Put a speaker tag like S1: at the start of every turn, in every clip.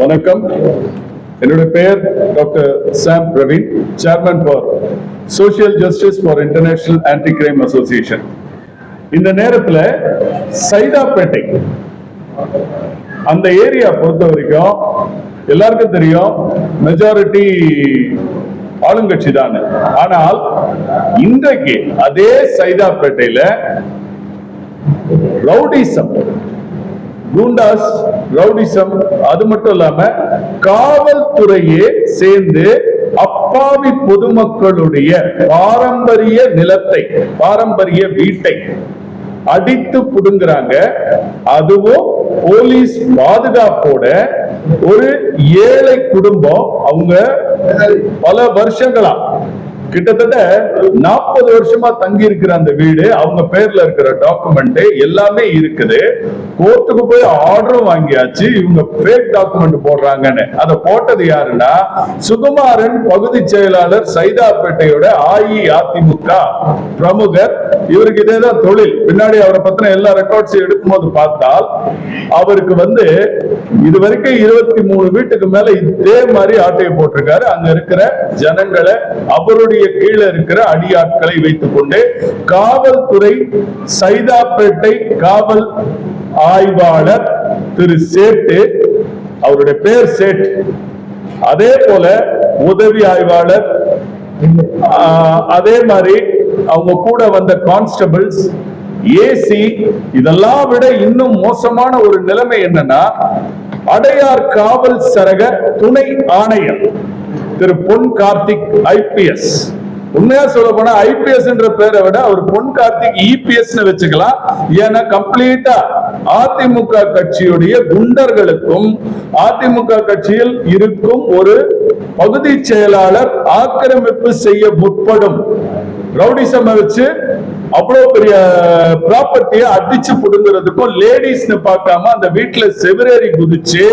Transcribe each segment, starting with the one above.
S1: வணக்கம். என்னுடைய பெயர் doctor Sam Praveen chairman for social justice for international anti crime association இந்த நேரத்துல சைதாப்பேட்டை அந்த ஏரியா பொறுத்த வரைக்கும் எல்லாருக்கும் தெரியும் மெஜாரிட்டி ஆளுங்கட்சி தான். ஆனால் இன்றைக்கு அதே சைதாப்பேட்டையில ரவுடிசம் குண்டாஸ் ரவுடிசம் அது மட்டும் இல்லாம காவல்துறையே சேர்ந்து அப்பாவி பொதுமக்களுடைய பாரம்பரிய நிலத்தை பாரம்பரிய வீட்டை அடித்து புடுங்குறாங்க. அதுவும் போலீஸ் பாதுகாப்போட ஒரு ஏழை குடும்பம். அவங்க பல வருஷங்களா கிட்டத்தட்ட நாற்பது வருஷமா தங்கி இருக்கிற அந்த வீடு அவங்க பேர்ல இருக்கிற டாக்குமெண்ட் எல்லாமே இருக்குது. கோர்ட்டுக்கு போய் ஆர்டரும் வாங்கியாச்சு இவங்க ஃபேக் டாக்குமெண்ட் போடுறாங்கன்னு. அதை போட்டது யாருன்னா சுகுமாரன் பகுதி செயலாளர் சைதாப்பேட்டையோட அஇஅதிமுக பிரமுகர். இவருக்கு இதேதான் தொழில். பின்னாடி அவரை பத்தின எல்லா ரெக்கார்ட்ஸ் எடுக்கும்போது பார்த்தால் அவருக்கு வந்து இது வரைக்கும் இருபத்தி மூணு வீட்டுக்கு மேல இதே மாதிரி ஆட்டையை போட்டிருக்காரு. அங்க இருக்கிற ஜனங்களை அவருடைய கீழே இருக்கிற அடியாட்களை வைத்துக் கொண்டு காவல்துறை சைதாப்பேட்டை காவல் ஆய்வாளர் திரு சேட்டு அவருடைய பேர் சேட் அதே போல உதவி ஆய்வாளர் அதே மாதிரி அவங்க கூட வந்த கான்ஸ்டபிள்ஸ் ஏசி இதெல்லாம் விட இன்னும் மோசமான ஒரு நிலைமை என்னன்னா அடையார் காவல் சரக துணை ஆணையர் திரு பொன் கார்த்திக் ஐபிஎஸ் உண்மையா சொல்ல போனா ஐபிஎஸ் பேரை விட அவர் பொன் கார்த்திக் இபிஎஸ் வச்சுக்கலாம். ஏன்னா கம்ப்ளீட்டா அதிமுக கட்சியுடைய குண்டர்களுக்கும் அதிமுக கட்சியில் இருக்கும் ஒரு பகுதி செயலாளர் ஆக்கிரமிப்பு செய்ய முற்படும். ரவுடிசம் வச்சு அவ்வளவு பெரிய ப்ராப்பர்ட்டியை அடிச்சு புடுங்கிறதுக்கும் லேடிஸ்னு பார்க்காம அந்த வீட்டுல செவிரேறி குதிச்சு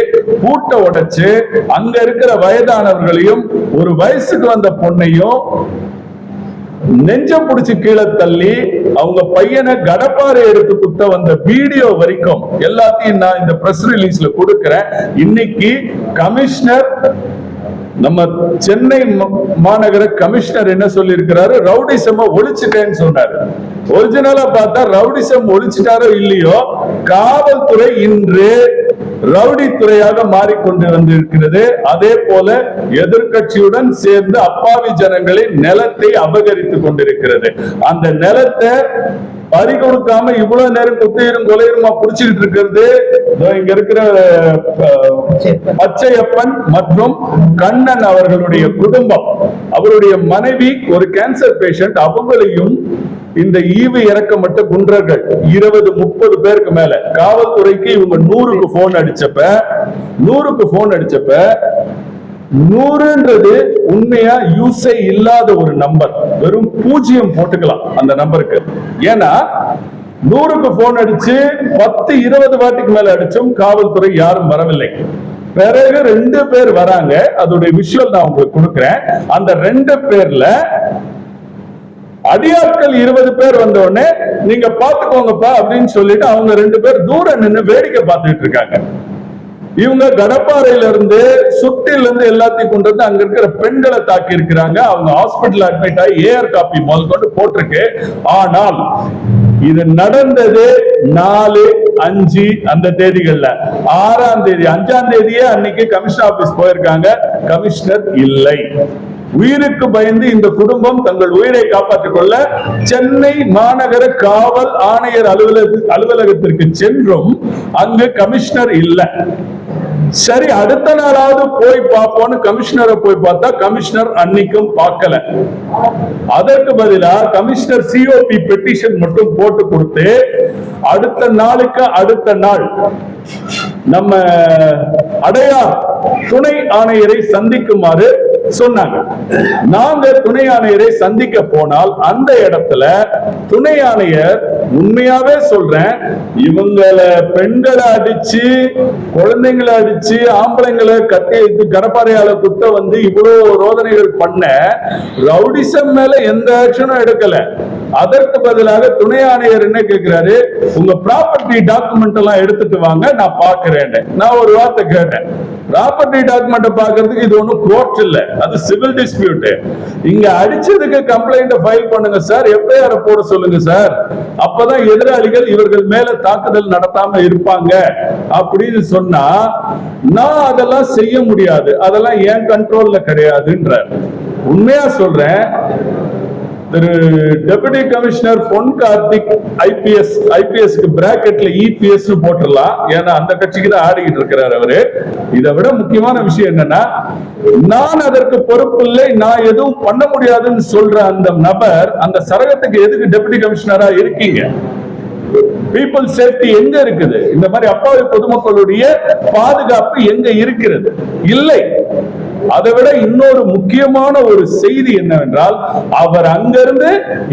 S1: பூட்டை உடைச்சு அங்க இருக்கிற வயதானவர்களையும் ஒரு வயசுக்கு வந்த பொண்ணையும் நெஞ்சம் புடிச்சு கீழே தள்ளி அவங்க பையனை கடப்பாறை எடுத்து குத்த வந்த வீடியோ வரைக்கும் எல்லாத்தையும் நான் இந்த பிரஸ் ரிலீஸ்ல கொடுக்கிறேன். இன்னைக்கு கமிஷனர் நம்ம சென்னை மாநகர கமிஷனர் என்ன சொல்லி இருக்கிறாரு ரவுடிசம் ஒழிச்சுட்டேன்னு சொன்னாரு ஒரிஜினலா பார்த்தா ரவுடிசம் ஒழிச்சிட்டாரோ இல்லையோ காவல்துறை இன்று ரவுடி துறையாக மாறிக்கொண்டு வந்திருக்கிறது அதே போல எதிர்கட்சியுடன் சேர்ந்து அப்பாவி ஜனங்களின் நிலத்தை அபகரித்துக் கொண்டிருக்கிறது. அந்த நிலத்தை பறி கொடுக்காம இவ்வளவு நேரம் குத்தையிரும் கொலையுமா புடிச்சுக்கிட்டு இருக்கிறது? இங்க இருக்கிற பச்சையப்பன் மற்றும் கண்ணன் அவர்களுடைய குடும்பம். அவருடைய மனைவி ஒரு கேன்சர் பேஷண்ட் அவங்களையும் இந்த ஈவு இறக்கப்பட்ட குன்றர்கள் இருபது முப்பது பேருக்கு மேல. காவல்துறைக்கு இவங்க நூறுக்கு போன் அடிச்சப்ப நூறுக்கு போன் அடிச்சப்ப நூறுன்றது உண்மையா யூஸே இல்லாத ஒரு நம்பர் வெறும் பூஜ்ஜியம் போட்டுக்கலாம் அந்த நம்பருக்கு ஏன்னா நூறுக்கு போன் அடிச்சு பத்து இருபது வாட்டிக்கு மேல அடிச்சும் காவல்துறை யாரும் வரவில்லை. பிறகு ரெண்டு பேர் வராங்க. அதோட விஷுவல் நான் உங்களுக்கு கொடுக்குறேன். அந்த ரெண்டு பேர்ல அடியாட்கள் இருபது பேர் வந்த உடனே நீங்க பாத்துக்கோங்கப்பா அப்படின்னு சொல்லிட்டு அவங்க ரெண்டு பேர் தூரம் நின்னு வேடிக்கை பார்த்துட்டு இருக்காங்க. இவங்க கடப்பாறையில இருந்து சுட்டில இருந்து எல்லாத்தையும் கொண்டு வந்து அங்க இருக்கிற பெண்களை தாக்கி இருக்கிறாங்க அவங்க ஹாஸ்பிட்டல் அட்மிட் ஆகி ஏஆர் காப்பி முதல் கொண்டு போட்டிருக்கு. ஆனால் இது நடந்தது நாலு அஞ்சு அந்த தேதிகள்ல. ஆறாம் தேதி அஞ்சாம் தேதியே அன்னைக்கு கமிஷனர் ஆபீஸ் போயிருக்காங்க. கமிஷனர் இல்லை. உயிருக்கு பயந்து இந்த குடும்பம் தங்கள் உயிரை காப்பாற்றிக் கொள்ள சென்னை மாநகர காவல் ஆணையர் அலுவலக அலுவலகத்திற்கு சென்றும் அங்கு கமிஷனர் இல்லை. சரி அடுத்த நாளாவது போய் பார்ப்போம்னு கமிஷனரை போய் பார்த்தா கமிஷனர் அன்னைக்கும் பார்க்கல. அதற்கு பதிலா கமிஷனர் சிஓபி பெட்டிஷன் மட்டும் போட்டு கொடுத்து அடுத்த நாளுக்கு அடுத்த நாள் நம்ம அடையார் துணை ஆணையரை சந்திக்குமாறு சொன்னாங்க. நாங்க துணை ஆணையரை சந்திக்க போனால் அந்த இடத்துல துணை ஆணையர் உண்மையாவே சொல்றேன் இவங்களை பெண்களை அடிச்சு குழந்தைங்களை அடிச்சு ஆம்பளைங்களை கத்தி எடுத்து கடப்பாறையால குத்த வந்து இவ்வளவு ரோதனைகள் பண்ண ரவுடிசம் மேல எந்த ஆக்ஷனும் எடுக்கல. அதற்கு பதிலாக துணை ஆணையர் என்ன கேட்கிறாரு உங்க ப்ராப்பர்ட்டி டாக்குமெண்ட் எல்லாம் எடுத்துட்டு வாங்க நான் பாக்குறேன் நான் ஒரு வார்த்தை கேட்டேன். ப்ராப்பர்ட்டி டாக்குமெண்ட் பாக்குறதுக்கு இது ஒன்றும் கோர்ட் இல்ல. அது சிவில் டிஸ்பியூட் இங்க அடிச்சதுக்கு கம்ப்ளைண்ட் ஃபைல் பண்ணுங்க சார். எஃப்ஐஆர் போட சொல்லுங்க சார். அப்பதான் எதிராளிகள் இவர்கள் மேல தாக்குதல் நடத்தாம இருப்பாங்க. அப்படின்னு சொன்னா நான் அதெல்லாம் செய்ய முடியாது. அதெல்லாம் என் கண்ட்ரோல்ல கிடையாதுன்ற உண்மையா சொல்றேன். Thiru deputy commissioner Pon Karthik IPS ஐபிஎஸ்க்கு பிராக்கெட்ல இபிஎஸ் போட்டுடலாம் ஏன்னா அந்த கட்சிக்கு தான் ஆடிக்கிட்டு இருக்கிறார் அவரு. இதை விட முக்கியமான விஷயம் என்னன்னா நான் அதற்கு பொறுப்பு இல்லை நான் எதுவும் பண்ண முடியாதுன்னு சொல்ற அந்த நபர் அந்த சரகத்துக்கு எதுக்கு டெபுட்டி கமிஷனரா இருக்கீங்க? பீப்புள் சேஃப்டி எங்க இருக்குது? இந்த மாதிரி அப்பாவி பொதுமக்களுடைய பாதுகாப்பு எங்க இருக்கிறது? இல்லை. அதை விட இன்னொரு முக்கியமான ஒரு செய்தி என்னவென்றால் அவர் அங்கிருந்து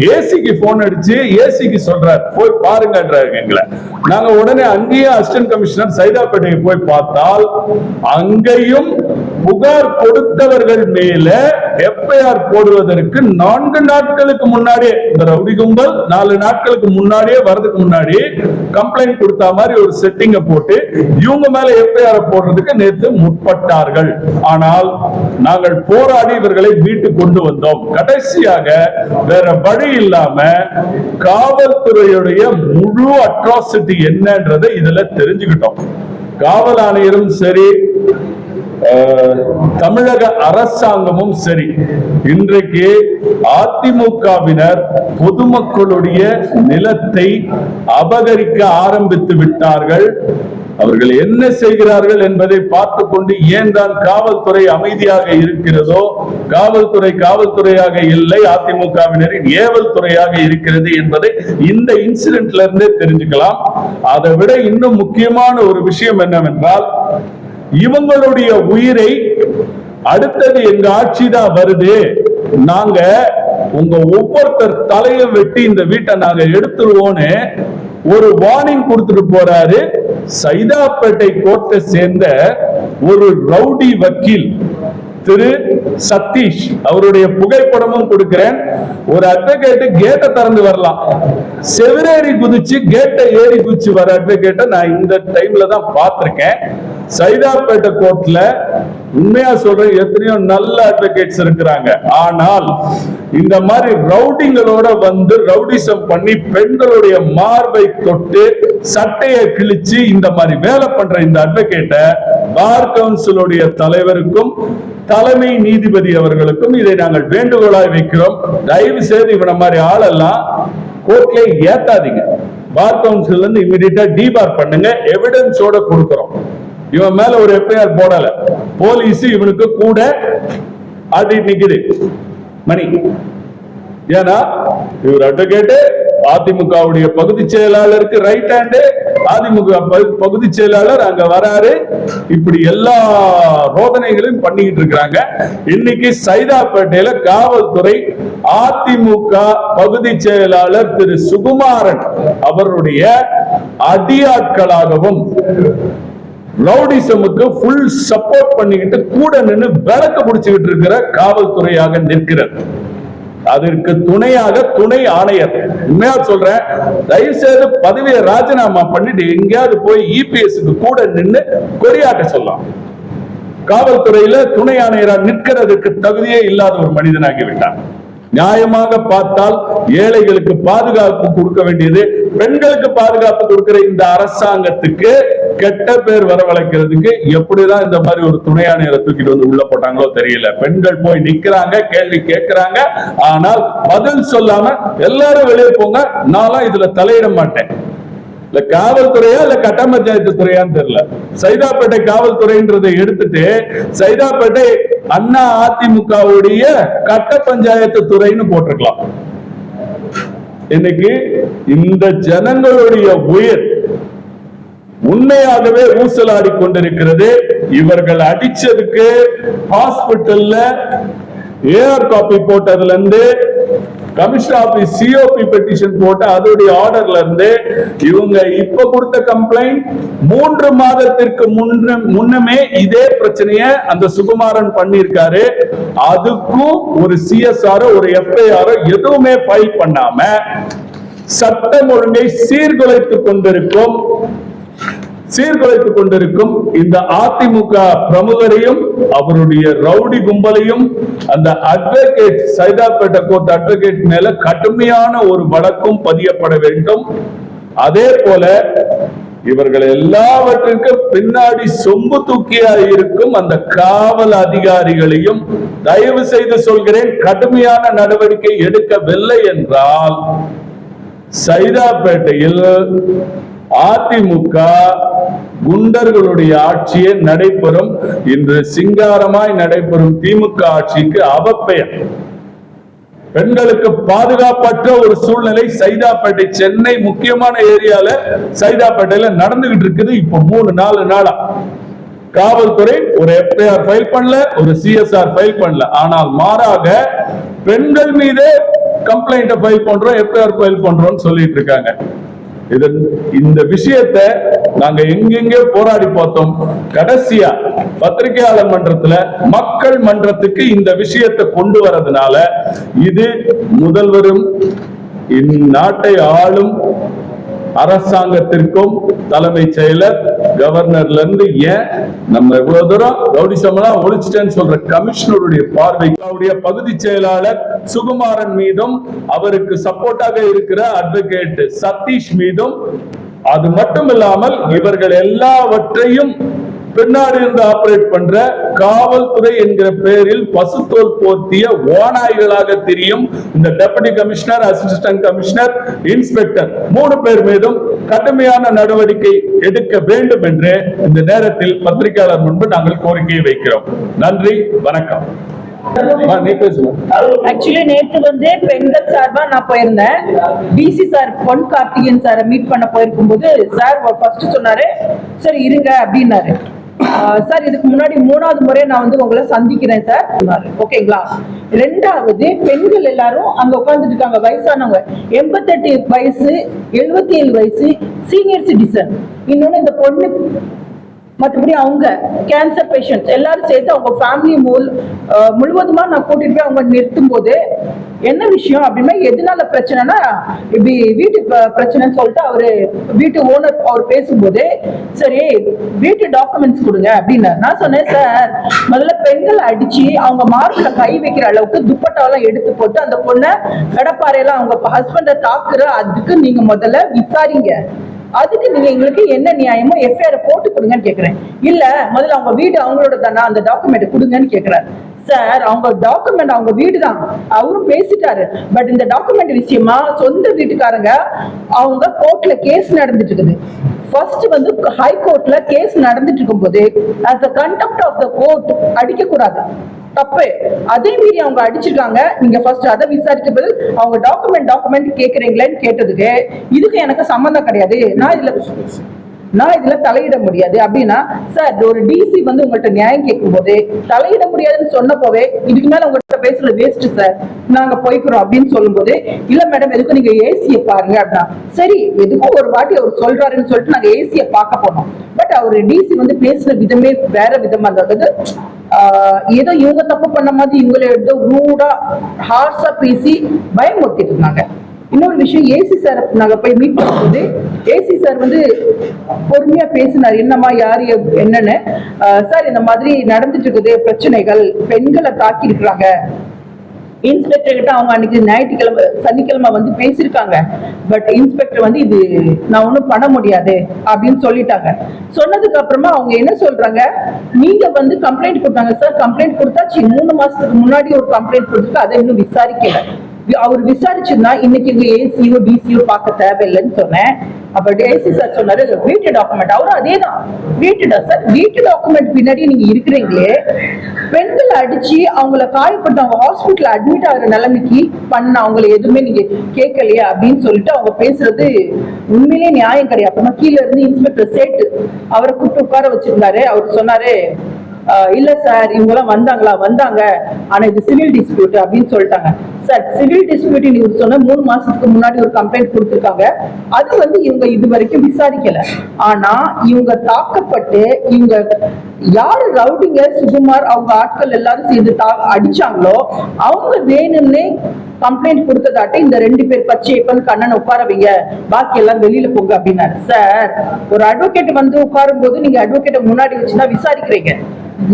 S1: ஏசிக்கு போன் அடிச்சு ஏசிக்கு சொல்றார் போய் பாருங்கன்றாரு எங்களை. நாங்க உடனே அங்கேயே அசிஸ்டன்ட் கமிஷனர் சைதாப்பேட்டையை போய் பார்த்தால் அங்கேயும் புகார் கொடுத்தவர்கள் மேல எஃப்ஐஆர் போடுவதற்கு நான்கு நாட்களுக்கு முன்னாடியே இந்த ரவுடி கும்பல் நாலு நாட்களுக்கு முன்னாடியே வரதுக்கு முன்னாடி கம்ப்ளைண்ட் கொடுத்த மாதிரி ஒரு செட்டிங்க போட்டு இவங்க மேல எஃப்ஐஆர் போடுறதுக்கு நேற்று முற்பட்டார்கள். ஆனால் நாங்கள் போராடி இவர்களை மீட்டு கொண்டு வந்தோம். கடைசியாக வேற வழி இல்லாம காவல்துறையுடைய முழு அட்ராசிட்டி என்னன்றதை இதுல தெரிஞ்சுக்கிட்டோம். காவல் ஆணையரும் சரி தமிழக அரசாங்கமும் சரி இன்றைக்கு அதிமுகவினர் பொதுமக்களுடைய நிலத்தை அபகரிக்க ஆரம்பித்து விட்டார்கள். அவர்கள் என்ன செய்கிறார்கள் என்பதை பார்த்து கொண்டு ஏன் தான் காவல்துறை அமைதியாக இருக்கிறதோ காவல்துறை காவல்துறையாக இல்லை அதிமுகவினரின் ஏவல் துறையாக இருக்கிறது என்பதை இந்த இன்சிடென்ட்ல இருந்தே தெரிஞ்சுக்கலாம். அதை விட இன்னும் முக்கியமான ஒரு விஷயம் என்னவென்றால் இவங்களுடைய உயிரை அடுத்தது எங்க ஆட்சி தான் வருது. நாங்க உங்க ஒவ்வொருத்தர் தலையை வெட்டி இந்த வீட்டை நாங்க எடுத்துருவோன்னு ஒரு வார்னிங் கொடுத்துட்டு போறாரு. சைதாப்பேட்டை கோர்ட்டை சேர்ந்த ஒரு ரவுடி வக்கீல் திரு சதீஷ். அவருடைய புகைப்படமும் கொடுக்கிறேன். ஒரு அட்வொகேட் கேட்டை திறந்து வரலாம். செவிரேறி குதிச்சு கேட்டை ஏறி குதிச்சு வர அட்வொகேட்டை நான் இந்த டைம்ல தான் பார்த்திருக்கேன். சைதாப்பேட்டை கோர்ட்ல உண்மையா சொல்றேன் எத்தனையோ நல்ல அட்வொகேட்ஸ் இருக்கிறாங்க. ஆனால் இந்த மாதிரி ரவுடிங்களோட வந்து ரவுடிசம் பண்ணி பெண்களுடைய மார்பை தொட்டு சட்டையை கிழிச்சு இந்த மாதிரி வேலை பண்ற இந்த அட்வொகேட்டை பார் கவுன்சிலுடைய தலைவருக்கும் தலைமை நீதிபதி அவர்களுக்கும் இதை நாங்கள் வேண்டுகோளாய் வைக்கிறோம். தயவு செய்து இவன மாதிரி ஆளெல்லாம் கோர்ட்ல ஏத்தாதீங்க. பார் கவுன்சில் இருந்து இமீடியட்டா டிபார் பண்ணுங்க. எவிடன்ஸோட கொடுக்கிறோம். இவன் மேல ஒரு எஃப்ஐஆர் போடல போலீஸ் இவனுக்கு கூட ஆடிட்டு நிக்குது. மணி. ஏன்னா இவர் அட்வொகேட்டு அதிமுகவுடைய பகுதி செயலாளருக்கு ரைட் ஹேண்டு அதிமுக பகு- பகுதி செயலாளர் அங்க வராரு. இப்படி எல்லா ரோதனைகளையும் பண்ணிக்கிட்டு இருக்கிறாங்க. இன்னைக்கு சைதாப்பேட்டையில காவல்துறை அதிமுக பகுதி செயலாளர் திரு. சுகுமாரன் அவருடைய அடியாட்களாகவும் ரவுடிசமுக்கு ஃபுல் சப்போர்ட் பண்ணிக்கிட்டு கூட நின்னு விளக்கு பிடிச்சுக்கிட்டு இருக்கிற காவல்துறையாக நிற்கிறது அதற்கு துணையாக துணை ஆணையர். உண்மையா சொல்றேன் தயவு செய்து பதவியை ராஜினாமா பண்ணிட்டு எங்கேயாவது போய் இபிஎஸ்க்கு கூட நின்னு கொடியாட்ட சொல்லலாம். காவல்துறையில துணை ஆணையரா நிற்கிறதுக்கு தகுதியே இல்லாத ஒரு மனிதனாகி விட்டான் நியாயமாக பார்த்தால் ஏழைகளுக்கு பாதுகாப்பு கொடுக்க வேண்டியது பெண்களுக்கு பாதுகாப்பு கொடுக்கிற இந்த அரசாங்கத்துக்கு கெட்ட பேர் வரவழைக்கிறதுக்கு எப்படிதான் இந்த மாதிரி ஒரு துணையான ஆணையரை தூக்கிட்டு வந்து உள்ள போட்டாங்களோ தெரியல. பெண்கள் போய் நிக்கிறாங்க கேள்வி கேட்கிறாங்க. ஆனால் பதில் சொல்லாம எல்லாரும் வெளியே போங்க நான்லாம் இதுல தலையிட மாட்டேன். இல்ல காவல்துறையா இல்ல கட்ட பஞ்சாயத்து துறையான்னு தெரியல. சைதாப்பேட்டை காவல்துறைன்றதை எடுத்துட்டு சைதாப்பேட்டை அண்ணா அதிமுகவுடைய கட்ட பஞ்சாயத்து துறைன்னு போட்டிருக்கலாம். இன்னைக்கு இந்த ஜனங்களுடைய உயிர் உண்மையாகவே ஊசலாடி கொண்டிருக்கிறது. இவர்கள் அடிச்சதுக்கு ஹாஸ்பிட்டல்ல ஏஆர் காப்பி போட்டதுல இருந்து கமிஷன் ஆபீஸ் சிஓபி பெட்டிஷன் போட்ட அதோடைய ஆர்டர்ல இருந்து இவங்க இப்ப கொடுத்த கம்ப்ளைண்ட் மூன்று மாதத்திற்கு முன்ன முன்னமே இதே பிரச்சனைய அந்த சுகுமாரன் பண்ணியிருக்காரு. அதுக்கும் ஒரு சிஎஸ்ஆர் ஒரு எஃப்ஐஆர் எதுவுமே ஃபைல் பண்ணாம சட்டம் ஒழுங்கை சீர்குலைத்துக் கொண்டிருக்கும். சீர்குலைத்துக் கொண்டிருக்கும் இந்த அதிமுக பிரமுகரையும் அவருடைய ரவுடி கும்பலையும் அந்த அட்வொகேட் சைதாப்பேட்டை கோர்ட் அட்வொகேட் மேல கடுமையான ஒரு வழக்கும் பதியப்பட வேண்டும். அதே போல இவர்கள் எல்லாவற்றிற்கும் பின்னாடி சொம்பு தூக்கியா இருக்கும் அந்த காவல் அதிகாரிகளையும் தயவு செய்து சொல்கிறேன் கடுமையான நடவடிக்கை எடுக்கவில்லை என்றால் சைதாப்பேட்டையில் அதிமுக குண்டர்களுடைய ஆட்சியே நடைபெறும். இன்று சிங்காரமாய் நடைபெறும் திமுக ஆட்சிக்கு அவப்பெயர். பெண்களுக்கு பாதுகாப்பற்ற ஒரு சூழ்நிலை. சைதாப்பேட்டை சென்னை முக்கியமான ஏரியால சைதாப்பேட்டையில நடந்துகிட்டு இருக்குது. இப்ப மூணு நாலு நாளா. காவல்துறை ஒரு எஃப்ஐஆர் ஃபைல் பண்ணல ஒரு சிஎஸ்ஆர் ஃபைல் பண்ணல. ஆனால் மாறாக பெண்கள் மீதே கம்ப்ளைண்ட் ஃபைல் பண்றோம் எஃப்ஐஆர் ஃபைல் பண்றோம்னு சொல்லிட்டு இருக்காங்க. இதன் இந்த விஷயத்தை நாங்க எங்கெங்கே போராடி பார்த்தோம். கடைசியா பத்திரிகையாளர் மன்றத்துல மக்கள் மன்றத்துக்கு இந்த விஷயத்தை கொண்டு வரதுனால இது முதல்வரும் இந்நாட்டை ஆளும் அரசாங்கத்திற்கும் தலைமை செயலர் கவர்னர்ல இருந்து ஏன் நம்ம இவ்வளவு தூரம் ரவுடிசமெல்லாம் ஒழிச்சிட்டேன்னு சொல்ற கமிஷனருடைய பார்வை அவருடைய பகுதி செயலாளர் சுகுமாரன் மீதும் அவருக்கு சப்போர்ட்டாக இருக்கிற அட்வொகேட் சதீஷ் மீதும் அது மட்டும் இல்லாமல் இவர்கள் எல்லாவற்றையும் பின்னாடி இருந்து ஆபரேட் பண்ற காவல்துறை என்கிற பெயரில் பசுத்தோல் போர்த்திய ஓநாய்களாக தெரியும். இந்த deputy commissioner assistant commissioner inspector மூணு பேர் மீதும் கடுமையான நடவடிக்கை எடுக்க வேண்டும் என்று இந்த நேரத்தில் பத்திரிகையாளர் முன்பு நாங்கள் கோரிக்கையை வைக்கிறோம். நன்றி வணக்கம். நீ
S2: ஆக்சுவலி நேத்து வந்து பெண்கள் சார்பா நான் போயிருந்தேன். டிசி சார் பொன் கார்த்திகேயன் சாரை மீட் பண்ண போயிருக்கும் போது சார் ஃபர்ஸ்ட் சொன்னாரு சரி இருங்க அப்படின்னாரு. சார் இதுக்கு முன்னாடி மூணாவது முறை நான் வந்து உங்களை சந்திக்கிறேன் சார். ஓகேங்களா? ரெண்டாவது பெண்கள் எல்லாரும் அங்க உட்கார்ந்துட்டு இருக்காங்க. வயசானவங்க. எண்பத்தெட்டு வயசு எழுபத்தி ஏழு வயசு சீனியர் சிட்டிசன் இன்னொன்னு இந்த பொண்ணு மற்றபடி அவங்க கேன்சர் பேஷண்ட்ஸ் எல்லாரும் சேர்த்து அவங்க ஃபேமிலி முழு முழுவதுமா நான் கூட்டிட்டு போய் அவங்க நிறுத்தும் போது என்ன விஷயம் அப்படின்னா எதனால பிரச்சனைனா இப்படி வீட்டு பிரச்சனைன்னு சொல்லிட்டு அவரு வீட்டு ஓனர் அவர் பேசும்போது சரி வீட்டு டாக்குமெண்ட்ஸ் கொடுங்க அப்படின்னு. நான் சொன்னேன் சார் முதல்ல பெண்கள் அடிச்சு அவங்க மார்பில் கை வைக்கிற அளவுக்கு துப்பட்டாவெல்லாம் எடுத்து போட்டு அந்த பொண்ணை கடப்பாறையெல்லாம் அவங்க ஹஸ்பண்டை தாக்குற அதுக்கு நீங்க முதல்ல விசாரிங்க. அதுக்கு நீங்க எங்களுக்கு என்ன நியாயமோ எஃப்ஐஆர் போட்டு கொடுங்கன்னு கேக்குறேன். இல்ல முதல்ல அவங்க வீடு அவங்களோட தானே? அந்த டாக்குமெண்ட் கொடுங்கன்னு கேக்குறாரு. சார் அவங்க டாக்குமெண்ட் அவங்க வீடு தான் அவரும் பேசிட்டாரு. பட் இந்த டாக்குமெண்ட் விஷயமா சொந்த வீட்டுக்காரங்க அவங்க கோர்ட்ல கேஸ் நடந்துட்டு இருக்குது. ஃபர்ஸ்ட் வந்து ஹை கோர்ட்ல கேஸ் நடந்துட்டு இருக்கும்போது as the contempt of the court அடிக்க கூடாது தப்பு. அதே மீறி அவங்க அடிச்சிருக்காங்க. நீங்க ஃபர்ஸ்ட் அதை விசாரிக்க பதில் அவங்க டாக்குமெண்ட் டாக்குமெண்ட் கேக்குறீங்களேன்னு கேட்டதுக்கு இதுக்கு எனக்கு சம்மந்தம் கிடையாது. நான் இதுல நான் இதுல தலையிட முடியாது. அப்படின்னா சார் ஒரு டிசி வந்து உங்கள்கிட்ட நியாயம் கேட்கும் போது தலையிட முடியாதுன்னு சொன்னப்போவே இதுக்கு மேல உங்கள்கிட்ட பேசுறது வேஸ்ட் சார் நாங்க போய்க்கிறோம் அப்படின்னு சொல்லும்போது இல்ல மேடம் எதுக்கும் நீங்க ஏசியை பாருங்க அப்படின்னா சரி எதுக்கும் ஒரு வாட்டி அவர் சொல்றாருன்னு சொல்லிட்டு நாங்க ஏசிய பார்க்க போனோம் பட் அவர் டிசி வந்து பேசுற விதமே வேற விதமா இருந்தது. ஆஹ் ஏதோ இவங்க தப்பு பண்ண மாதிரி இவங்களை ஏதோ ரூடா ஹார்ஷா பேசி பயமுறுத்திட்டு இருந்தாங்க. இன்னொரு விஷயம் ஏசி சார் நாங்க போய் மீட் பண்ணும்போது ஏசி சார் வந்து பொறுமையா பேசினார். என்னம்மா யார் என்னன்னு. சார் இந்த மாதிரி நடந்துட்டு இருக்குது பிரச்சனைகள் பெண்களை தாக்கி இருக்கிறாங்க இன்ஸ்பெக்டர் கிட்ட அவங்க அன்னைக்கு ஞாயிற்றுக்கிழமை சனிக்கிழமை வந்து பேசியிருக்காங்க. பட் இன்ஸ்பெக்டர் வந்து இது நான் ஒன்றும் பண்ண முடியாது அப்படின்னு சொல்லிட்டாங்க. சொன்னதுக்கு அப்புறமா அவங்க என்ன சொல்றாங்க? நீங்க வந்து கம்ப்ளைண்ட் கொடுத்தாங்க. சார் கம்ப்ளைண்ட் கொடுத்தாச்சு. மூணு மாசத்துக்கு முன்னாடி ஒரு கம்ப்ளைண்ட் கொடுத்துருக்கு. அதை இன்னும் விசாரிக்கல. அவர் விசாரிச்சிருந்தா இன்னைக்கு ஏசியோ டிசியோ பார்க்க தேவையில்லைன்னு சொன்னேன். அப்ப ஏசி சார் சொன்னாரு வீட்டு டாக்குமெண்ட் அவரும் அதேதான். வீட்டு சார் வீட்டு டாக்குமெண்ட் பின்னாடி நீங்க இருக்கிறீங்களே. பெண்கள் அடிச்சு அவங்கள காயப்பட்டு அவங்க ஹாஸ்பிட்டல் அட்மிட் ஆகுற நிலைமைக்கு பண்ண அவங்கள எதுவுமே நீங்க கேட்கலையா அப்படின்னு சொல்லிட்டு அவங்க பேசுறது உண்மையிலேயே நியாயம் கிடையாது. அப்புறமா கீழ இருந்து இன்ஸ்பெக்டர் சேட்டு அவரை கூப்பிட்டு உட்கார வச்சிருந்தாரு. அவர் சொன்னாரு ஆஹ் இல்ல சார் இவங்க எல்லாம் வந்தாங்களா? வந்தாங்க. ஆனா இது சிவில் டிஸ்பியூட் அப்படின்னு சொல்லிட்டாங்க. சார் சிவில் டிஸ்பியூட் இவர் சொன்ன மூணு மாசத்துக்கு முன்னாடி ஒரு கம்ப்ளைண்ட் கொடுத்துருக்காங்க. அது வந்து இவங்க இது வரைக்கும் விசாரிக்கல. ஆனா இவங்க தாக்கப்பட்டு இவங்க யாரு ரவுடிங்க சுகுமார் அவங்க ஆட்கள் எல்லாரும் சேர்ந்து தா அடிச்சாங்களோ அவங்க வேணும்னே கம்ப்ளைண்ட் கொடுத்ததாட்ட இந்த ரெண்டு பேர் பச்சையப்பன் கண்ணன் உட்கார வைங்க. பாக்கி எல்லாம் வெளியில போங்க அப்படின்னாரு. சார் ஒரு அட்வொகேட் வந்து உட்காரும் போது நீங்க அட்வொகேட்டை முன்னாடி வச்சுதான் விசாரிக்கிறீங்க.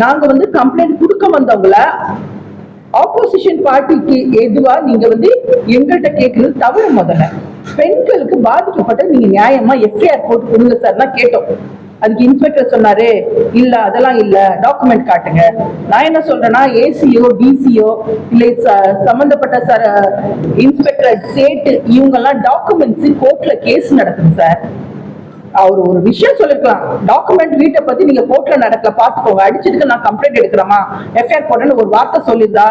S2: நாங்க வந்து கம்ப்ளைண்ட் கொடுக்க வந்தவங்கள ஆப்போசிஷன் பார்ட்டிக்கு எதுவா நீங்க வந்து எங்கள்கிட்ட கேட்கறது தவறு முதல்ல. பெண்களுக்கு பாதிக்கப்பட்ட நீங்க நியாயமா எஃப்ஐஆர் போட்டு கொடுங்க சார்லாம் கேட்டோம். அதுக்கு இன்ஸ்பெக்டர் சொன்னாரு இல்ல அதெல்லாம் இல்ல. டாக்குமெண்ட் காட்டுங்க. நான் என்ன சொல்றேன்னா ஏசியோ டிசியோ இல்ல சம்பந்தப்பட்ட சார் இன்ஸ்பெக்டர் சேட்டு இவங்க எல்லாம் டாக்குமெண்ட்ஸ் கோர்ட்ல கேஸ் நடக்குது சார் அவர் ஒரு விஷயம் சொல்லிருக்கலாம். டாக்குமெண்ட் வீட்டை பத்தி நீங்க கோர்ட்ல நடக்கல பாத்துக்கோங்க அடிச்சதுக்கு நான் கம்ப்ளைண்ட் எடுக்கிறோமா எஃப்ஐஆர் போட்டேன்னு ஒரு வார்த்தை சொல்லியிருந்தா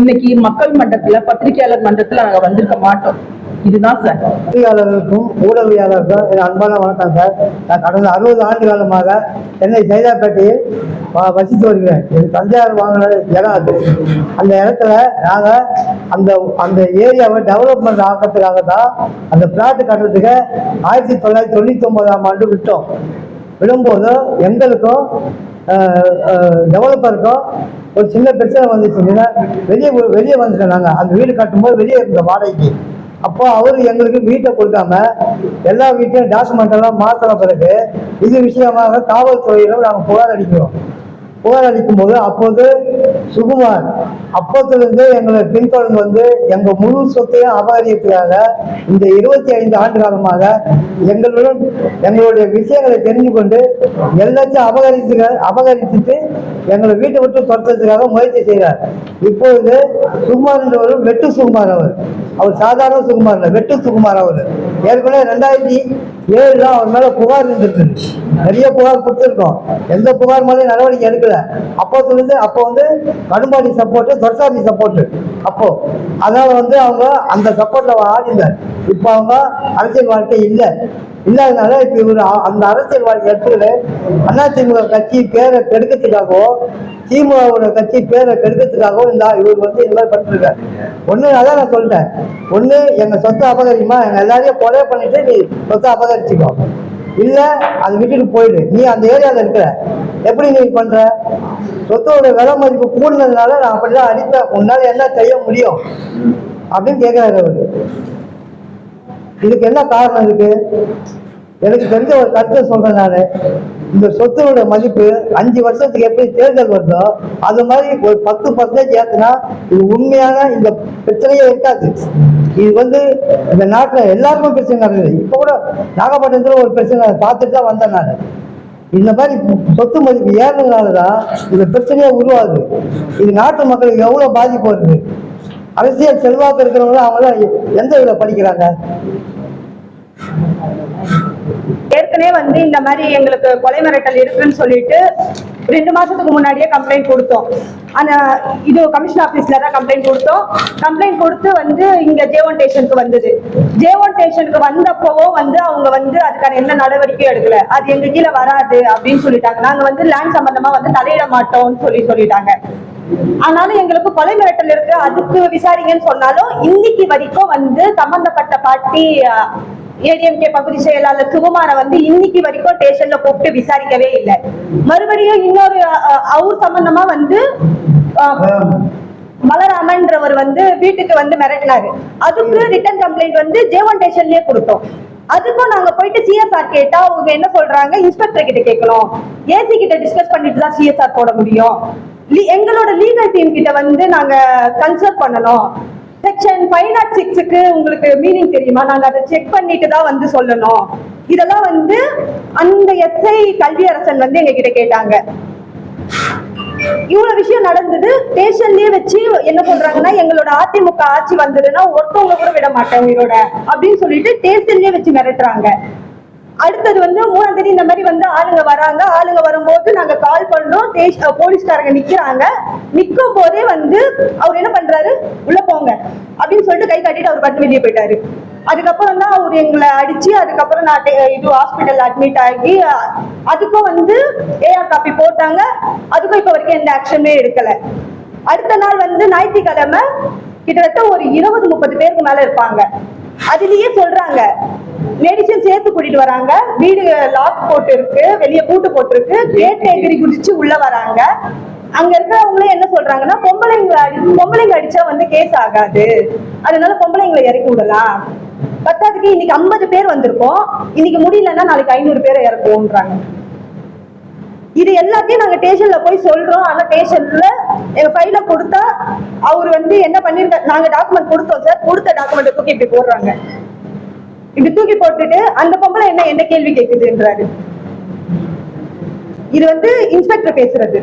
S2: இன்னைக்கு மக்கள் மன்றத்துல பத்திரிகையாளர் மன்றத்துல நாங்க வந்திருக்க மாட்டோம். இதுதான் சார்.
S3: பத்திரிகையாளர்களுக்கும் ஊடகவியாளருக்கும் என் அன்பான வணக்கம் சார். நான் கடந்த அறுபது ஆண்டு காலமாக சென்னை சைதாப்பேட்டையில் வசித்து வருகிறேன். என் தந்தையார் வாங்கின இடம் அது. அந்த இடத்துல நாங்கள் அந்த அந்த ஏரியாவை டெவலப்மெண்ட் ஆக்கிறதுக்காக தான் அந்த பிளாட் கட்டுறதுக்கு ஆயிரத்தி தொள்ளாயிரத்தி தொண்ணூற்றி ஒன்பதாம் ஆண்டு விட்டோம். விடும்போது எங்களுக்கும் டெவலப்பருக்கும் ஒரு சின்ன பிரச்சனை வந்துச்சுன்னா வெளியே வெளியே வந்துட்டோம் நாங்கள் அந்த வீடு கட்டும்போது வெளியே இருந்த வாடகைக்கு. அப்போ அவர் எங்களுக்கு வீட்டை கொடுக்காம எல்லா வீட்டையும் டாக்குமெண்ட் எல்லாம் மாத்தின பிறகு இது விஷயமாக காவல்துறையிடம் நாங்கள் புகார் அடிக்கிறோம் புகார் அளிக்கும் போது அப்போது சுகுமார் அப்போத்திலிருந்து எங்களை பின்தொடர்ந்து வந்து எங்க முழு சொத்தையும் அபகரிக்கிறதுக்காக இந்த இருபத்தி ஐந்து ஆண்டு காலமாக எங்களுடன் எங்களுடைய விஷயங்களை தெரிஞ்சு கொண்டு எல்லாத்தையும் அபகரித்து அபகரிச்சுட்டு எங்களை வீட்டை விட்டு துரத்துறதுக்காக முயற்சி செய்கிறார். இப்பொழுது சுகுமார் என்றவரும் வெட்டு சுகுமார் அவர். அவர் சாதாரண சுகுமார் இல்லை வெட்டு சுகுமார் அவர். ஏற்கனவே ரெண்டாயிரத்தி ஏழுல அவர் மேல புகார் இருந்திருக்கு. நிறைய புகார் கொடுத்துருக்கோம். எந்த புகார் மேலே நடவடிக்கை எடுக்கல. அப்போ அப்போ வந்து கடும்பாடி சப்போர்ட்டு தொரசாமி சப்போர்ட்டு அப்போ அதனால வந்து அவங்க அந்த சப்போர்ட்ல ஆடினார். இப்போ அவங்க அரசியல் வாழ்க்கை இல்லை. இல்லாதனால இப்போ இவர் அந்த அரசியல் வாழ்க்கை எடுத்துக்கிட்டு அதிமுக கட்சி பேரை கெடுக்கிறதுக்காகவோ திமுகவோட கட்சி பேரை கெடுக்கிறதுக்காகவும் இந்த இவர் வந்து இந்த மாதிரி பண்ணிருக்காரு ஒண்ணு அதான் நான் சொல்லிட்டேன். ஒண்ணு எங்க சொத்தை அபகரிமா எங்க எல்லாரையும் கொலை பண்ணிட்டு நீ சொத்தை அபகரிச்சுக்கோ. இல்ல அதை விட்டுட்டு போயிடு. நீ அந்த ஏரியால இருக்கிற. எப்படி நீ பண்ற? சொத்தோட விலை மதிப்பு கூடுனதுனால நான் அப்படிதான் அடிப்பேன். உன்னால என்ன செய்ய முடியும்? அப்படின்னு கேட்கிறாரு அவரு. இதுக்கு என்ன காரணம் இதுக்கு எனக்கு தெரிஞ்ச ஒரு கருத்தை சொல்றேன் நான். இந்த சொத்தோட மதிப்பு அஞ்சு வருஷத்துக்கு எப்படி தேர்தல் வருதோ அது மாதிரி ஒரு பத்து பர்சன்டேஜ் ஏத்துனா இது உண்மையான இந்த பிரச்சனையே இருக்காது. இது வந்து இந்த நாட்டுல எல்லாருக்கும் பிரச்சனை நடந்தது இப்ப கூட நாகப்பட்டினத்துல ஒரு பிரச்சனை பார்த்துட்டு தான் வந்தேன் நான். இந்த மாதிரி சொத்து மதிப்பு ஏறினதுனால தான் இந்த பிரச்சனையே உருவாகுது. இது நாட்டு மக்களுக்கு எவ்வளவு பாதிப்பு வருது? அரசியல் செல்வாக்கு இருக்கிறவங்க அவங்களாம் எந்த இதில் படிக்கிறாங்க?
S4: ஏற்கனவே வந்து இந்த மாதிரி எங்களுக்கு கொலை மிரட்டல் இருக்குன்னு சொல்லிட்டு ரெண்டு மாசத்துக்கு முன்னாடியே கம்ப்ளைண்ட் கொடுத்தோம். அந்த இது கமிஷன் ஆபீஸ்ல தான் கம்ப்ளைண்ட் கொடுத்தோம். கம்ப்ளைண்ட் கொடுத்து வந்து இங்க ஜேவன் ஸ்டேஷனுக்கு வந்தது. ஜேவன் ஸ்டேஷனுக்கு வந்தப்பவும் வந்து அவங்க வந்து அதுக்கான எந்த நடவடிக்கையும் எடுக்கல. அது எங்க கீழே வராது அப்படின்னு சொல்லிட்டாங்க. நாங்க வந்து லேண்ட் சம்பந்தமா வந்து தலையிட மாட்டோம்னு சொல்லி சொல்லிட்டாங்க. ஆனாலும் எங்களுக்கு கொலை மிரட்டல் இருக்கு. அதுக்கு விசாரிங்கன்னு சொன்னாலும் இன்னைக்கு வரைக்கும் வந்து சம்பந்தப்பட்ட பார்ட்டி ஏடிஎம்கே பகுதி செயலாளர் சுகுமார வந்து இன்னைக்கு வரைக்கும் ஸ்டேஷன்ல கூப்பிட்டு விசாரிக்கவே இல்லை. மறுபடியும் இன்னொரு அவர் சம்பந்தமா வந்து அஹ், பலராமன்றவர் வந்து வீட்டுக்கு வந்து மிரட்டினாரு. அதுக்கு ரிட்டர்ன் கம்ப்ளைண்ட் வந்து ஜேவன் ஸ்டேஷன்லயே கொடுத்தோம். அதுக்கும் நாங்க போயிட்டு சிஎஸ்ஆர் கேட்டா அவங்க என்ன சொல்றாங்க? இன்ஸ்பெக்டர் கிட்ட கேட்கணும். ஏசி கிட்ட டிஸ்கஸ் பண்ணிட்டு தான் சிஎஸ்ஆர் போட முடியும். எங்களோட லீகல் டீம் கிட்ட வந்து நாங்க கன்சல்ட் பண்ணணும். செக்ஷன் ஃபைவ் நாட் சிக்ஸுக்கு உங்களுக்கு மீனிங் தெரியுமா? நாங்க அதை செக் பண்ணிட்டு தான் வந்து சொல்லணும். இதெல்லாம் வந்து அந்த எஸ்ஐ கல்வியரசன் வந்து எங்க கிட்ட கேட்டாங்க. இவ்வளவு விஷயம் நடந்தது. ஸ்டேஷன்லயே வச்சு என்ன சொல்றாங்கன்னா எங்களோட அதிமுக ஆட்சி வந்ததுன்னா ஒருத்தவங்க கூட விட மாட்டேன் உயிரோட அப்படின்னு சொல்லிட்டு ஸ்டேஷன்லயே வச்சு மிரட்டுறாங்க. அடுத்தது வந்து மூணாம் தேதி இந்த மாதிரி வந்து ஆளுங்க வராங்க. ஆளுங்க வரும்போது நாங்க கால் பண்ணோம். ஸ்டேஷ்- போலீஸ்காரங்க நிக்கிறாங்க. நிக்கும் போதே வந்து அவர் என்ன பண்றாரு? உள்ள போங்க. அப்படின்னு சொல்லிட்டு கை காட்டிட்டு அவர் பட்டு வெளியே போயிட்டாரு. அதுக்கப்புறம் தான் அவர் எங்களை அடிச்சு அதுக்கப்புறம் நான் இது ஹாஸ்பிட்டல் அட்மிட் ஆகி அதுக்கும் வந்து ஏஆர் காப்பி போட்டாங்க. அதுக்கும் இப்ப வரைக்கும் எந்த ஆக்ஷனுமே எடுக்கல. அடுத்த நாள் வந்து ஞாயிற்றுக்கிழமை கிட்டத்தட்ட ஒரு இருபது முப்பது பேருக்கு மேல இருப்பாங்க. அதுலயே சொல்றாங்க. லேடிஸும் சேர்த்து கூட்டிட்டு வராங்க. வீடு லாக் போட்டு இருக்கு வெளியே பூட்டு போட்டிருக்கு. கேட் எகிரி குதிச்சு உள்ள வராங்க. அங்க இருக்கிறவங்களே என்ன சொல்றாங்கன்னா பொம்பளைங்களை அடி பொம்பளைங்க அடிச்சா வந்து கேஸ் ஆகாது. அதனால பொம்பளைங்களை இறக்கி விடலாம். பத்தாவதுக்கு இன்னைக்கு ஐம்பது பேர் வந்திருக்கோம். இன்னைக்கு முடியலன்னா நாளைக்கு ஐநூறு பேரை இறக்குவோம்ன்றாங்க. இது எல்லாத்தையும் நாங்க ஸ்டேஷன்ல போய் சொல்றோம். ஆனால் ஸ்டேஷன்ல எங்க ஃபைல கொடுத்தா அவர் வந்து என்ன பண்ணிருக்க நாங்க டாக்குமெண்ட் கொடுத்தோம் சார் கொடுத்த டாக்குமெண்ட் தூக்கி இப்படி போடுறாங்க. இப்படி தூக்கி போட்டுட்டு அந்த பொம்பளை என்ன என்ன கேள்வி கேக்குதுன்றாரு. இது வந்து இன்ஸ்பெக்டர் பேசுறது.